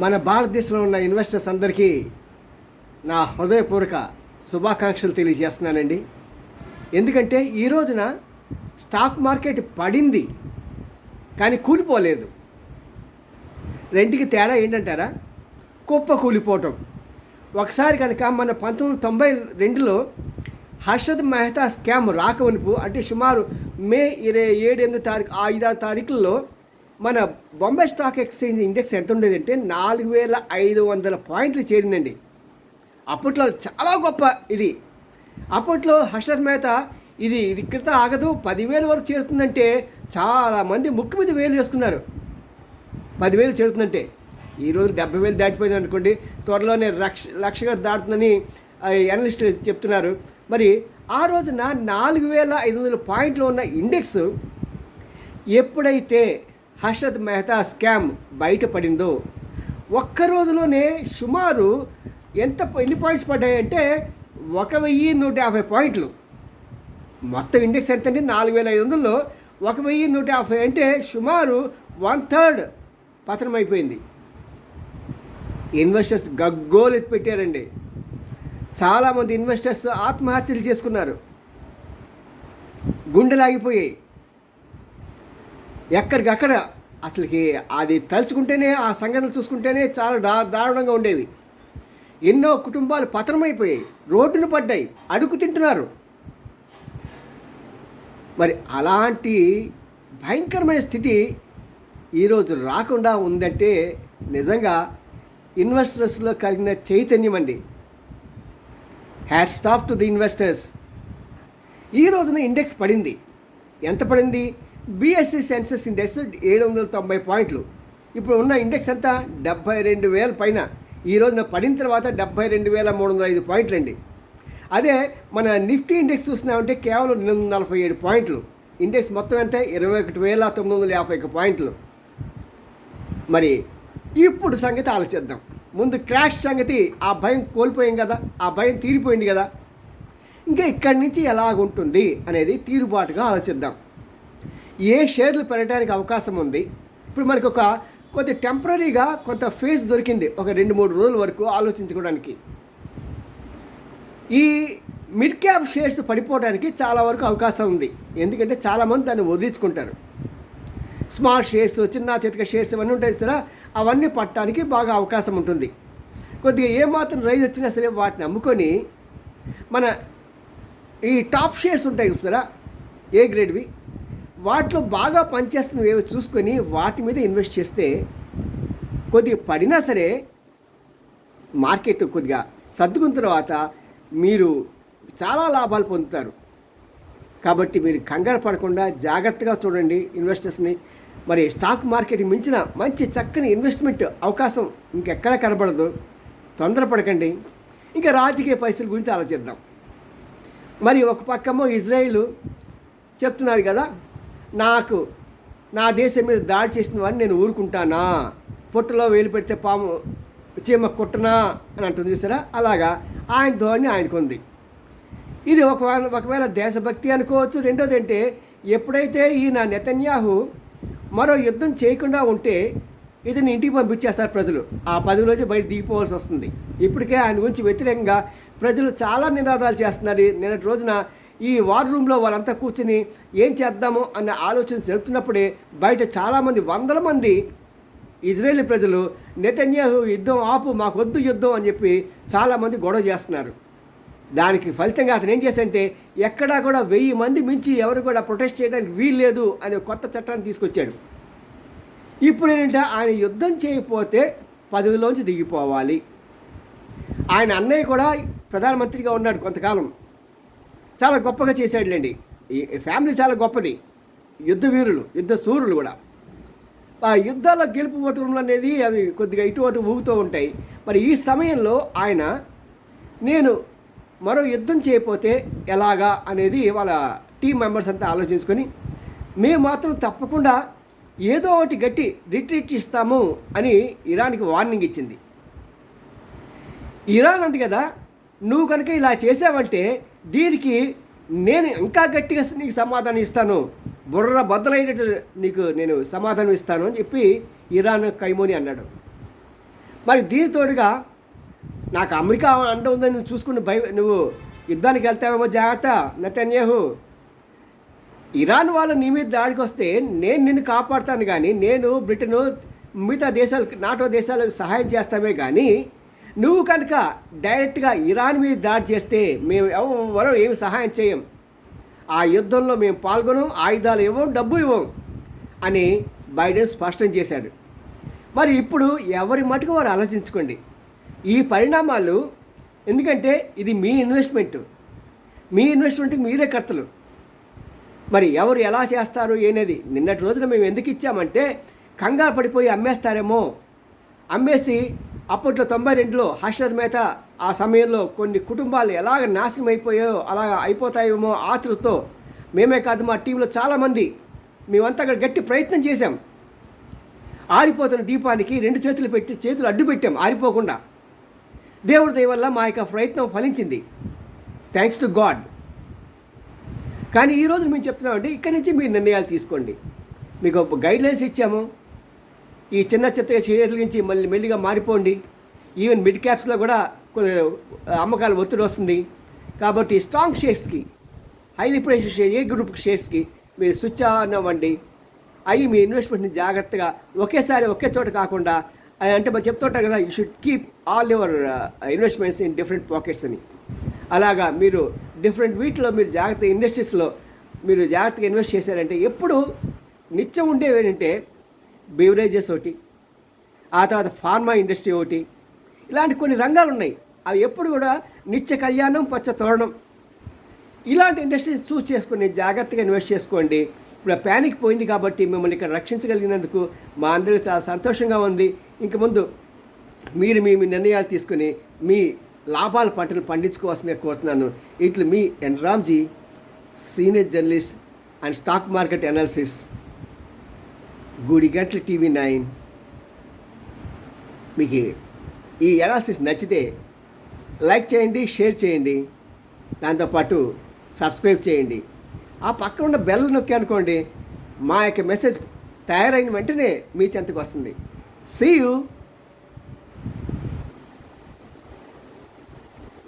మన భారతదేశంలో ఉన్న ఇన్వెస్టర్స్ అందరికీ నా హృదయపూర్వక శుభాకాంక్షలు తెలియజేస్తున్నానండి. ఎందుకంటే ఈ రోజున స్టాక్ మార్కెట్ పడింది కానీ కూలిపోలేదు. రెంటికి తేడా ఏంటంటారా? కుప్ప కూలిపోవటం. ఒకసారి కనుక మన పంతొమ్మిది తొంభై రెండులో హర్షద్ మెహతా స్కామ్ రాకవనుపు అంటే సుమారు మే ఇరవై ఏడు ఎనిమిది తారీఖు ఐదారు తారీఖుల్లో మన బొంబే స్టాక్ ఎక్స్చేంజ్ ఇండెక్స్ ఎంత ఉండేదంటే నాలుగు వేల ఐదు వందల పాయింట్లు చేరిందండి. అప్పట్లో చాలా గొప్ప ఇది. అప్పట్లో హర్షద్ మెహతా ఇది ఇది ఇక్కడ ఆగదు పదివేల వరకు చేరుతుందంటే చాలామంది ముక్కు మీద వేలు చేసుకున్నారు పదివేలు చేరుతుందంటే. ఈరోజు డెబ్బై వేలు దాటిపోయింది అనుకోండి త్వరలోనే లక్ష లక్షగా దాటుతుందని అనలిస్టులు చెప్తున్నారు. మరి ఆ రోజున నాలుగు వేల ఐదు వందల పాయింట్లు ఉన్న ఇండెక్స్ ఎప్పుడైతే హర్షద్ మెహతా స్కామ్ బయటపడిందో ఒక్క రోజులోనే సుమారు ఎంత ఎన్ని పాయింట్స్ పడ్డాయంటే ఒక వెయ్యి నూట యాభై పాయింట్లు మొత్తం ఇండెక్స్ ఎంత అంటే నాలుగు వేల ఐదు వందల్లో ఒక వెయ్యి నూట యాభై అంటే సుమారు వన్ థర్డ్ పతనం అయిపోయింది ఇన్వెస్టర్స్ గగ్గోలు ఎత్తి పెట్టారండి చాలామంది ఇన్వెస్టర్స్ ఆత్మహత్యలు చేసుకున్నారు. గుండెలాగిపోయాయి. ఎక్కడికక్కడ అసలుకి అది తలుచుకుంటేనే ఆ సంఘటనలు చూసుకుంటేనే చాలా దా దారుణంగా ఉండేవి. ఎన్నో కుటుంబాలు పతనమైపోయాయి. రోడ్డున పడ్డాయి. అడుగు తింటున్నారు. మరి అలాంటి భయంకరమైన స్థితి ఈరోజు రాకుండా ఉందంటే నిజంగా ఇన్వెస్టర్స్లో కలిగిన చైతన్యం అండి. Had staff to the investors. ఈ రోజున ఇండెక్స్ పడింది. ఎంత పడింది? బిఎస్సి సెన్సెస్ ఇండెక్స్ ఏడు వందల తొంభై పాయింట్లు. ఇప్పుడు ఉన్న ఇండెక్స్ ఎంత? డెబ్బై రెండు వేల పైన. ఈ రోజున పడిన తర్వాత డెబ్బై రెండు వేల మూడు వందల ఐదు పాయింట్లు అండి. అదే మన నిఫ్టీ ఇండెక్స్ చూసినామంటే కేవలం రెండు వందల నలభై ఏడు పాయింట్లు. ఇండెక్స్ మొత్తం ఎంత? ఇరవై ఒకటి వేల తొమ్మిది వందల యాభై ఒక పాయింట్లు. మరి ఇప్పుడు సంగతి ఆలోచిద్దాం. ముందు క్రాష్ సంగతి ఆ భయం కోల్పోయాం కదా ఆ భయం తీరిపోయింది కదా. ఇంకా ఇక్కడి నుంచి ఎలాగుంటుంది అనేది తీరుబాటుగా ఆలోచిద్దాం. ఏ షేర్లు పెరగడానికి అవకాశం ఉంది? ఇప్పుడు మనకు ఒక కొద్ది టెంపరీగా కొంత ఫేస్ దొరికింది ఒక రెండు మూడు రోజుల వరకు ఆలోచించుకోవడానికి. ఈ మిడ్ క్యాప్ షేర్స్ పడిపోవడానికి చాలా వరకు అవకాశం ఉంది. ఎందుకంటే చాలామంది దాన్ని వదిలించుకుంటారు. స్మాల్ షేర్స్ చిన్న చితక షేర్స్ ఇవన్నీ ఉంటాయి సరే అవన్నీ పట్టడానికి బాగా అవకాశం ఉంటుంది. కొద్దిగా ఏమాత్రం రైజ్ వచ్చినా సరే వాటిని అమ్ముకొని మన ఈ టాప్ షేర్స్ ఉంటాయి చూస్తారా ఏ గ్రేడ్వి? వాటిలో బాగా పనిచేస్తున్నవి చూసుకొని వాటి మీద ఇన్వెస్ట్ చేస్తే కొద్దిగా పడినా సరే మార్కెట్ కొద్దిగా సర్దుకున్న తర్వాత మీరు చాలా లాభాలు పొందుతారు. కాబట్టి మీరు కంగారు పడకుండా జాగ్రత్తగా చూడండి ఇన్వెస్టర్స్ని. మరి స్టాక్ మార్కెట్ మించిన మంచి చక్కని ఇన్వెస్ట్మెంట్ అవకాశం ఇంకెక్కడ కనబడదు. తొందరపడకండి. ఇంకా రాజకీయ పరిస్థితుల గురించి ఆలోచిద్దాం. మరి ఒక పక్కమో ఇజ్రాయిల్ చెప్తున్నారు కదా నాకు నా దేశం మీద దాడి చేసిన వాడిని నేను ఊరుకుంటానా? పొట్టులో వేలు పెడితే పాము చీమ కుట్టనా? అని అంటుంది చూసారా? అలాగా ఆయన ధోరణి ఆయనకుంది ఇది ఒక ఒకవేళ దేశభక్తి అనుకోవచ్చు. రెండోది అంటే ఎప్పుడైతే ఈయన నెతన్యాహు మరో యుద్ధం చేయకుండా ఉంటే ఇతని ఇంటికి పంపించేస్తారు ప్రజలు. ఆ పది రోజు బయట దిగిపోవాల్సి వస్తుంది. ఇప్పటికే ఆయన గురించి వ్యతిరేకంగా ప్రజలు చాలా నినాదాలు చేస్తున్నారు. నిన్నటి రోజున ఈ వార్ రూమ్లో వాళ్ళంతా కూర్చుని ఏం చేద్దాము అన్న ఆలోచన జరుపుతున్నప్పుడే బయట చాలామంది వందల మంది ఇజ్రాయేలీ ప్రజలు నెతన్యాహు యుద్ధం ఆపు మాకొద్దు యుద్ధం అని చెప్పి చాలామంది గొడవ చేస్తున్నారు. దానికి ఫలితంగా అతను ఏం చేశాడంటే ఎక్కడా కూడా వెయ్యి మంది మించి ఎవరు కూడా ప్రొటెస్ట్ చేయడానికి వీల్లేదు అనే కొత్త చట్టాన్ని తీసుకొచ్చాడు. ఇప్పుడు ఏంటంటే ఆయన యుద్ధం చేయకపోతే పదవిలోంచి దిగిపోవాలి. ఆయన అన్నయ్య కూడా ప్రధానమంత్రిగా ఉన్నాడు కొంతకాలం. చాలా గొప్పగా చేశాడులేండి. ఈ ఫ్యామిలీ చాలా గొప్పది. యుద్ధ వీరులు యుద్ధ సూర్యులు కూడా. ఆ యుద్ధాల గెలుపు ఓటములు అనేది అవి కొద్దిగా ఇటు అటు ఊగుతూ ఉంటాయి. మరి ఈ సమయంలో ఆయన నేను మరో యుద్ధం చేయకపోతే ఎలాగా? అనేది వాళ్ళ టీం మెంబర్స్ అంతా ఆలోచించుకొని మేము మాత్రం తప్పకుండా ఏదో ఒకటి గట్టి రిట్రీట్ ఇస్తాము అని ఇరాన్కి వార్నింగ్ ఇచ్చింది. ఇరాన్ అంది కదా నువ్వు కనుక ఇలా చేసావంటే దీనికి నేను ఇంకా గట్టిగా నీకు సమాధానం ఇస్తాను. బుర్ర బద్దలైనట్టు నీకు నేను సమాధానం ఇస్తాను అని చెప్పి ఇరాన్ కైమోని అన్నాడు. మరి దీని తోడుగా నాకు అమెరికా అండ ఉందని నువ్వు చూసుకుని భయ నువ్వు యుద్ధానికి వెళ్తావేమో జాగ్రత్త నతన్యాహు. ఇరాన్ వాళ్ళు నీ మీద దాడికి వస్తే నేను నిన్ను కాపాడుతాను కానీ నేను బ్రిటన్ మిగతా దేశాలకు నాటో దేశాలకు సహాయం చేస్తామే కానీ నువ్వు కనుక డైరెక్ట్గా ఇరాన్ మీద దాడి చేస్తే మేము ఎవరో ఏమి సహాయం చేయం. ఆ యుద్ధంలో మేము పాల్గొనం ఆయుధాలు ఇవ్వం డబ్బు ఇవ్వం అని బైడెన్ స్పష్టం చేశాడు. మరి ఇప్పుడు ఎవరి మటుకు వారు ఆలోచించుకోండి. ఈ పరిణామాలు ఎందుకంటే ఇది మీ ఇన్వెస్ట్మెంట్. మీ ఇన్వెస్ట్మెంట్కి మీరే కర్తలు. మరి ఎవరు ఎలా చేస్తారు అనేది నిన్నటి రోజున మేము ఎందుకు ఇచ్చామంటే కంగారు పడిపోయి అమ్మేస్తారేమో. అమ్మేసి అప్పట్లో తొంభై రెండులో హర్షద్ మేత ఆ సమయంలో కొన్ని కుటుంబాలు ఎలాగ నాశనం అయిపోయాయో అలాగ అయిపోతాయేమో ఆతృతో మేమే కాదు మా టీంలో చాలామంది మేమంతా అక్కడ గట్టి ప్రయత్నం చేశాం. ఆరిపోతున్న దీపానికి రెండు చేతులు పెట్టి చేతులు అడ్డు పెట్టాం ఆరిపోకుండా. దేవుడి దయ వల్ల మా యొక్క ప్రయత్నం ఫలించింది. థ్యాంక్స్ టు గాడ్ కానీ ఈరోజు మేము చెప్తున్నామంటే ఇక్కడి నుంచి మీరు నిర్ణయాలు తీసుకోండి. మీకు గైడ్లైన్స్ ఇచ్చాము. ఈ చిన్న చిత్తగా షేర్ల నుంచి మళ్ళీ మెల్లిగా మారిపోండి. ఈవెన్ మిడ్ క్యాప్స్లో కూడా కొన్ని అమ్మకాలు ఒత్తిడి వస్తుంది. కాబట్టి strong షేర్స్కి highly price share A group షేర్స్కి మీరు స్విచ్ ఆన్ అవ్వండి. అవి మీ ఇన్వెస్ట్మెంట్ని జాగ్రత్తగా ఒకేసారి ఒకే చోట కాకుండా అంటే మనం చెప్తుంటారు కదా you should keep all your investments in different pockets అని. అలాగా మీరు డిఫరెంట్ వీటిలో మీరు జాగ్రత్త ఇండస్ట్రీస్లో మీరు జాగ్రత్తగా ఇన్వెస్ట్ చేశారంటే ఎప్పుడు నిత్యం ఉండేవి ఏంటంటే బెవరేజెస్ ఒకటి ఆ తర్వాత ఫార్మా ఇండస్ట్రీ ఒకటి ఇలాంటి కొన్ని రంగాలు ఉన్నాయి. అవి ఎప్పుడు కూడా నిత్య కళ్యాణం పచ్చ తోరణం. ఇలాంటి ఇండస్ట్రీస్ చూస్ చేసుకుని జాగ్రత్తగా ఇన్వెస్ట్ చేసుకోండి. ఇప్పుడు ప్యానిక్ పోయింది కాబట్టి మిమ్మల్ని ఇక్కడ రక్షించగలిగినందుకు మా అందరికీ చాలా సంతోషంగా ఉంది. ఇంక ముందు మీరు మీ మీ నిర్ణయాలు తీసుకుని మీ లాభాల పంటను పండించుకోవాల్సిందిగా కోరుతున్నాను. ఇట్లు మీ N Ramji senior journalist and stock market analysis. గంటల టీవీ నైన్. మీకు ఈ అనాలిసిస్ నచ్చితే లైక్ చేయండి షేర్ చేయండి. దాంతోపాటు సబ్స్క్రైబ్ చేయండి. ఆ పక్కన ఉన్న బెల్ నొక్కి అనుకోండి మా యొక్క మెసేజ్ తయారైన వెంటనే మీ చెంతకు వస్తుంది. See you